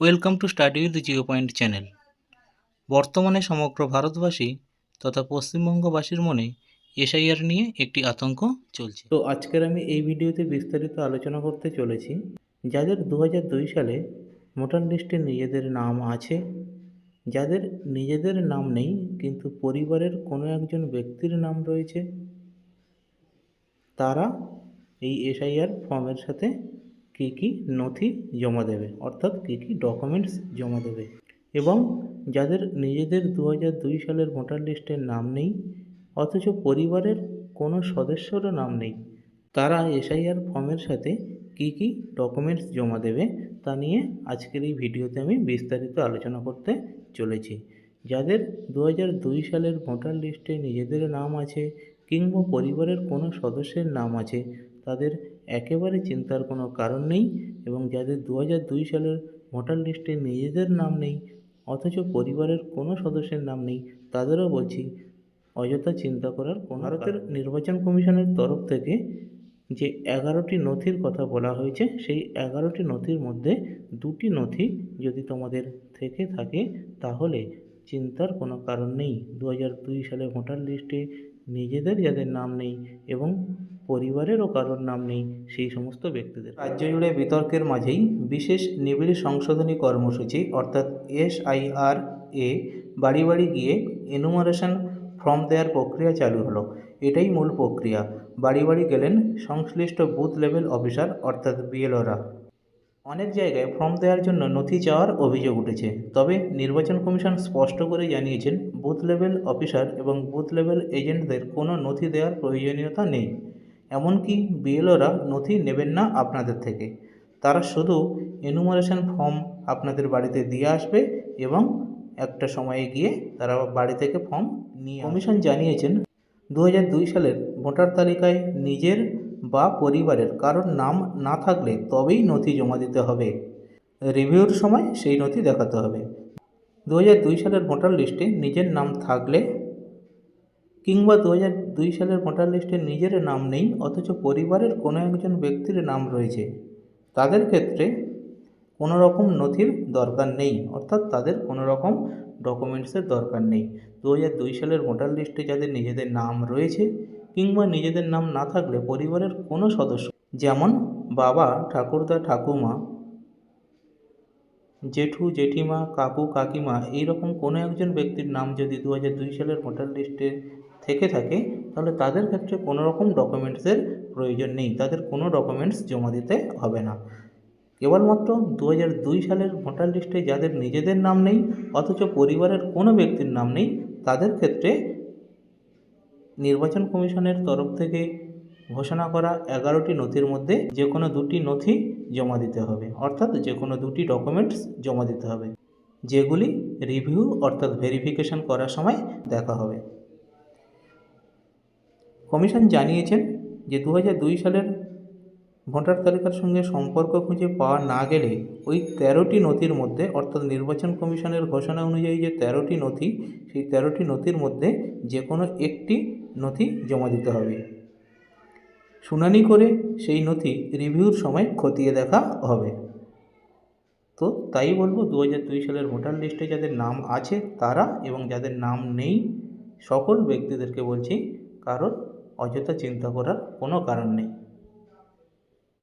Welcome to study with zero point channel. বর্তমানে সমগ্র ভারতবাসী তথা পশ্চিমবঙ্গবাসীর মনে এসআইআর নিয়ে একটি আতঙ্ক চলছে। তো আজকের আমি এই ভিডিওতে বিস্তারিত আলোচনা করতে চলেছি। যাদের দু সালে ভোটার লিস্টে নিজেদের নাম আছে, যাদের নিজেদের নাম নেই কিন্তু পরিবারের কোনো একজন ব্যক্তির নাম রয়েছে, তারা এই এসআইআর ফর্মের সাথে কী কী নথি জমা দেবে, অর্থাৎ কী কী ডকুমেন্টস জমা দেবে। এবং যাদের নিজেদের দু দুই সালের ভোটার লিস্টের নাম নেই, অথচ পরিবারের কোনো সদস্যরও নাম নেই, তারা এসআইআর ফর্মের সাথে কী কী ডকুমেন্টস জমা দেবে তা নিয়ে আজকের এই ভিডিওতে আমি বিস্তারিত আলোচনা করতে চলেছি। যাদের দু সালের ভোটার লিস্টে নিজেদের নাম আছে কিংবা পরিবারের কোনো সদস্যের নাম আছে তাদের একেবারে চিন্তার কোনো কারণ নেই এবং যাদের দু দুই সালের ভোটার লিস্টে নিজেদের নাম নেই অথচ পরিবারের কোনো সদস্যের নাম নেই তাদেরও বলছি অযথা চিন্তা করার কোনো ভারতের নির্বাচন কমিশনের তরফ থেকে যে এগারোটি নথির কথা বলা হয়েছে সেই এগারোটি নথির মধ্যে দুটি নথি যদি তোমাদের থেকে থাকে তাহলে চিন্তার কোনো কারণ নেই। দু দুই সালে ভোটার লিস্টে নিজেদের যাদের নাম নেই এবং পরিবারেরও কারোর নাম নেই, সেই সমস্ত ব্যক্তিদের। রাজ্য জুড়ে বিতর্কের মাঝেই বিশেষ নিবিড় সংশোধনী কর্মসূচি, অর্থাৎ এসআইআর এ, বাড়ি বাড়ি গিয়ে এনুমারেশন ফর্ম দেওয়ার প্রক্রিয়া চালু হলো। এটাই মূল প্রক্রিয়া। বাড়ি বাড়ি গেলেন সংশ্লিষ্ট বুথ লেভেল অফিসার অর্থাৎ বিএলওরা অনেক জায়গায় ফর্ম দেওয়ার জন্য নথি চাওয়ার অভিযোগ উঠেছে। তবে নির্বাচন কমিশন স্পষ্ট করে জানিয়েছেন, বুথ লেভেল অফিসার এবং বুথ লেভেল এজেন্টদের কোনো নথি দেওয়ার প্রয়োজনীয়তা নেই। এমনকি বিএলওরা নথি নেবেন না আপনাদের থেকে। তারা শুধু এনুমারেশন ফর্ম আপনাদের বাড়িতে দিয়ে আসবে এবং একটা সময়ে গিয়ে তারা বাড়ি থেকে ফর্ম নিয়ে কমিশন জানিয়েছেন দু সালের ভোটার তালিকায় নিজের বা পরিবারের কারোর নাম না থাকলে তবেই নথি জমা দিতে হবে। রিভিউর সময় সেই নথি দেখাতে হবে। দু সালের ভোটার লিস্টে নিজের নাম থাকলে কিংবা দু দুই সালের ভোটার লিস্টে নিজের নাম নেই, অথচ পরিবারের কোনো একজন ব্যক্তির নাম রয়েছে। তাদের ক্ষেত্রে কোনো রকম নথির দরকার নেই, অর্থাৎ তাদের কোনো রকম ডকুমেন্টসের দরকার নেই। দু সালের ভোটার লিস্টে যাদের নিজেদের নাম রয়েছে কিংবা নিজেদের নাম না থাকলে পরিবারের কোনো সদস্য, যেমন বাবা, ঠাকুরদা, ঠাকুমা, জেঠু, জেঠিমা, কাকু, কাকিমা, এইরকম কোনো একজন ব্যক্তির নাম যদি দু সালের ভোটার লিস্টে থেকে থাকে, তাহলে তাদের ক্ষেত্রে কোনো রকম ডকুমেন্টসের প্রয়োজন নেই। তাদের কোনো ডকুমেন্টস জমা দিতে হবে না। কেবলমাত্র দু দুই সালের ভোটার লিস্টে যাদের নিজেদের নাম নেই, অথচ পরিবারের কোনো ব্যক্তির নাম নেই, তাদের ক্ষেত্রে নির্বাচন কমিশনের তরফ থেকে ঘোষণা করা এগারোটি নথির মধ্যে যে কোনো দুটি নথি জমা দিতে হবে। অর্থাৎ যে কোনো দুটি ডকুমেন্টস জমা দিতে হবে, যেগুলি রিভিউ অর্থাৎ ভেরিফিকেশন করার সময় দেখা হবে। কমিশন জানিয়েছেন যে দু সালের ভোটার তালিকার সঙ্গে সম্পর্ক খুঁজে পাওয়া না গেলে ওই তেরোটি নথির মধ্যে, অর্থাৎ নির্বাচন কমিশনের ঘোষণা অনুযায়ী যে তেরোটি নথি, সেই তেরোটি নথির মধ্যে যে কোনো একটি নথি জমা দিতে হবে। শুনানি করে সেই নথি রিভিউর সময় খতিয়ে দেখা হবে। তো তাই বলব দু হাজার দুই সালের ভোটার লিস্টে যাদের নাম আছে তারা এবং যাদের নাম নেই, সকল ব্যক্তিদেরকে বলছি, কারোর অযথা চিন্তা করার কোনো কারণ নেই।